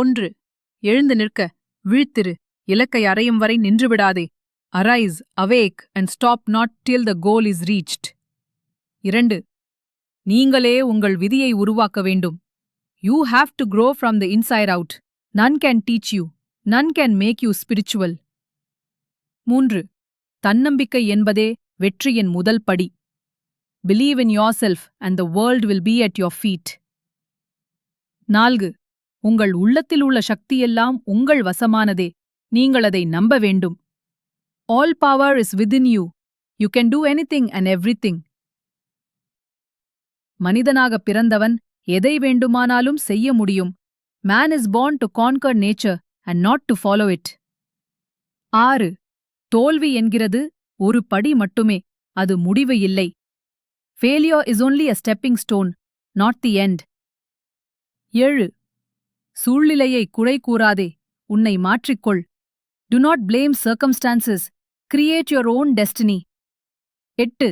ஒன்று எழுந்து நிற்க வீழ்த்திரு இலக்கை அறையும் வரை நின்றுவிடாதே. Arise awake and stop not till the goal is reached இரண்டு நீங்களே உங்கள் விதியை உருவாக்க வேண்டும். You have to grow from the inside out none can teach you none can make you spiritual மூன்று தன்னம்பிக்கை என்பதே வெற்றியின் முதல் படி. Believe in yourself and the world will be at your feet நான்கு உங்கள் உள்ளத்தில் உள்ள சக்தியெல்லாம் உங்கள் வசமானதே. நீங்கள் அதை நம்ப வேண்டும். All power is within you you can do anything and everything மனிதனாக பிறந்தவன் எதை வேண்டுமானாலும் செய்ய முடியும். Man is born to conquer nature and not to follow it ஆறு. தோல்வி என்கிறது ஒரு படி மட்டுமே. அது முடிவு இல்லை. Failure is only a stepping stone not the end ஏழு. சூழ்நிலையை குறை கூறாதே. உன்னை மாற்றிக்கொள். Do not blame circumstances create your own destiny எட்டு.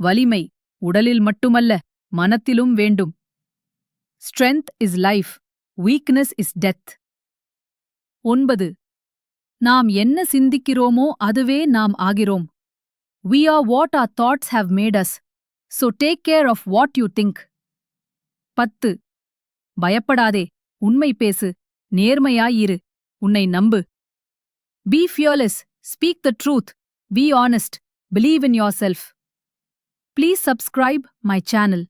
வலிமை உடலில் மட்டுமல்ல மனத்திலும் வேண்டும். Strength is life weakness is death ஒன்பது. நாம் என்ன சிந்திக்கிறோமோ அதுவே நாம் ஆகிறோம். We are what our thoughts have made us so take care of what you think பத்து. பயப்படாதே. உண்மை பேசு நேர்மையாயிரு உன்னை நம்பு. Be fearless speak the truth be honest believe in yourself please subscribe my channel